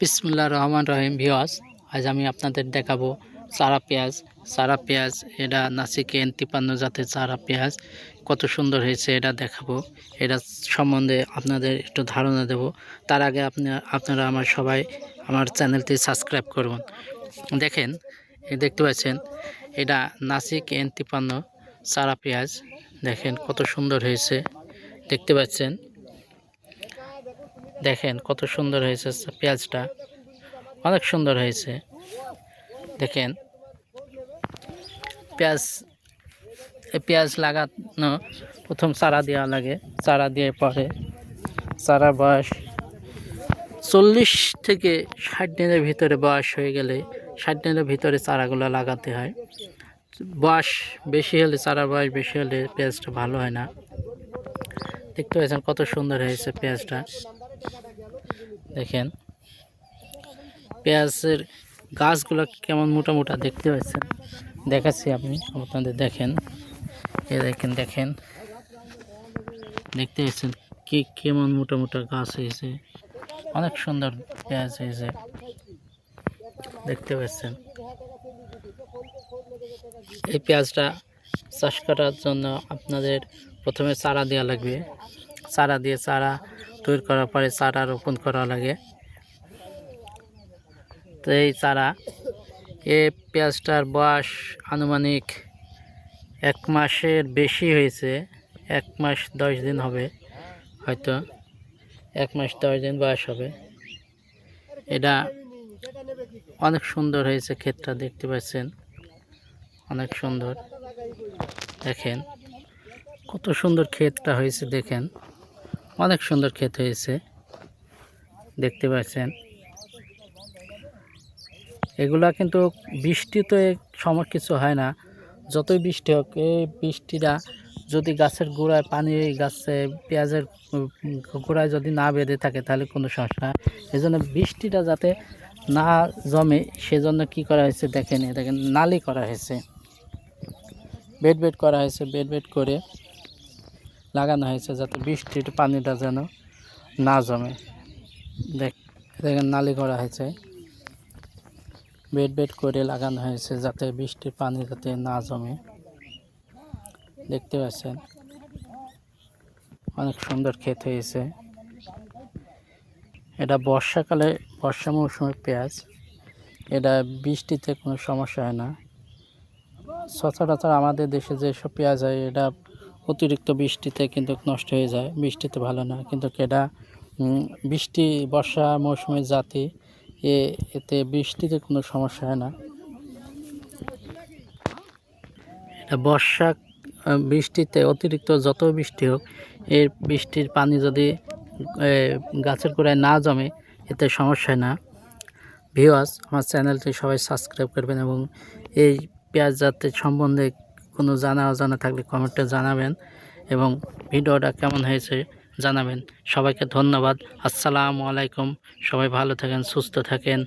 বিসমুল্লাহ রহমান রহিম ভিওয়াস আজ আমি আপনাদের দেখাবো চারা পেঁয়াজ। চারা পেঁয়াজ, এটা নাসিকেন তিপান্ন জাতের চারা পেঁয়াজ। কত সুন্দর হয়েছে এটা দেখাবো। এটা সম্বন্ধে আপনাদের একটু ধারণা দেব। তার আগে আপনি আপনারা আমার সবাই আমার চ্যানেলটি সাবস্ক্রাইব করুন। দেখেন দেখতে পাচ্ছেন, এটা নাসিক এন তিপান্ন চারা পেঁয়াজ। দেখেন, কত সুন্দর হয়েছে। দেখতে পাচ্ছেন দেখেন কত সুন্দর হয়েছে পেঁয়াজটা। অনেক সুন্দর হয়েছে। দেখেন, পেঁয়াজ, এই পেঁয়াজ লাগানো প্রথম চারা দেওয়া লাগে। চারা দিয়ে পরে চারা বয়স চল্লিশ থেকে ষাট দিনের ভিতরে বয়স হয়ে গেলে ষাট দিনের ভিতরে চারাগুলো লাগাতে হয়। বয়স বেশি হলে, চারা বয়স বেশি হলে পেঁয়াজটা ভালো হয় না। দেখতে পাচ্ছেন কত সুন্দর হয়েছে পেঁয়াজটা। দেখেন। পেঁয়াজের গাছগুলো কেমন মোটা মোটা দেখতে পাচ্ছেন? দেখাচ্ছি আপনি আপনাদের দেখেন। এ দেখেন দেখেন। দেখতে পাচ্ছেন কি কেমন মোটা মোটা গাছ হয়েছে। অনেক সুন্দর পেঁয়াজ হয়েছে। দেখতে পাচ্ছেন। এই পেঁয়াজটা চাষ করার জন্য আপনাদের প্রথমে চারা দেওয়া লাগবে। চারা দিয়ে চারা তৈরি করার পরে চারা রোপণ করা লাগে। তো এই চারা, এ পেঁয়াজটার বয়স আনুমানিক এক মাসের বেশি হয়েছে। এক মাস দশ দিন হবে, হয়তো এক মাস দশ দিন বয়স হবে। এটা অনেক সুন্দর হয়েছে ক্ষেতটা, দেখতে পাচ্ছেন? অনেক সুন্দর। দেখেন, কত সুন্দর ক্ষেতটা হয়েছে, দেখেন। অনেক সুন্দর ক্ষেত হয়েছে। দেখতে পাচ্ছেন। এগুলা কিন্তু বৃষ্টি বৃষ্টিতে সমর কিছু হয় না। যতই বৃষ্টি হোক, এই বৃষ্টিটা যদি গাছের গোড়ায় পানি গাছে, পেঁয়াজের গোড়ায় যদি না বেঁধে থাকে, তাহলে কোনো সমস্যা এই জন্য বৃষ্টিটা যাতে না জমে, সেজন্য কি করা হয়েছে দেখেন দেখেন, নালি করা হয়েছে। বেড বেড করা হয়েছে, বেড বেড করে। লাগানো হয়েছে যাতে বৃষ্টির পানিটা যেন না জমে। দেখ, দেখেন নালি করা হয়েছে। বেড বেড করে লাগানো হয়েছে যাতে বৃষ্টির পানি যাতে না জমে। দেখতে পাচ্ছেন, অনেক সুন্দর ক্ষেত হয়েছে। এটা বর্ষাকালে, বর্ষা মৌসুমের পেঁয়াজ। এটা বৃষ্টিতে কোনো সমস্যা হয় না। সচরাচর আমাদের দেশে যেসব পেঁয়াজ হয়, এটা অতিরিক্ত বৃষ্টিতে কিন্তু নষ্ট হয়ে যায়। বৃষ্টিতে ভালো না। কিন্তু উম, বৃষ্টি বর্ষা মৌসুমের জাতি এ এতে বৃষ্টিতে কোনো সমস্যা হয় না। এটা বর্ষা বৃষ্টিতে অতিরিক্ত যত বৃষ্টি হোক এর বৃষ্টির পানি যদি গাছের গোড়ায় না জমে এতে সমস্যা না। ভিওয়াস আমার চ্যানেলটি সবাই সাবস্ক্রাইব করবেন এবং এই পেঁয়াজ জাতের সম্বন্ধে কোনো জানা অজানা থাকলে কমেন্টে জানাবেন এবং ভিডিওটা কেমন হয়েছে জানাবেন। সবাইকে ধন্যবাদ। আসসালামু আলাইকুম। সবাই ভালো থাকেন, সুস্থ থাকেন।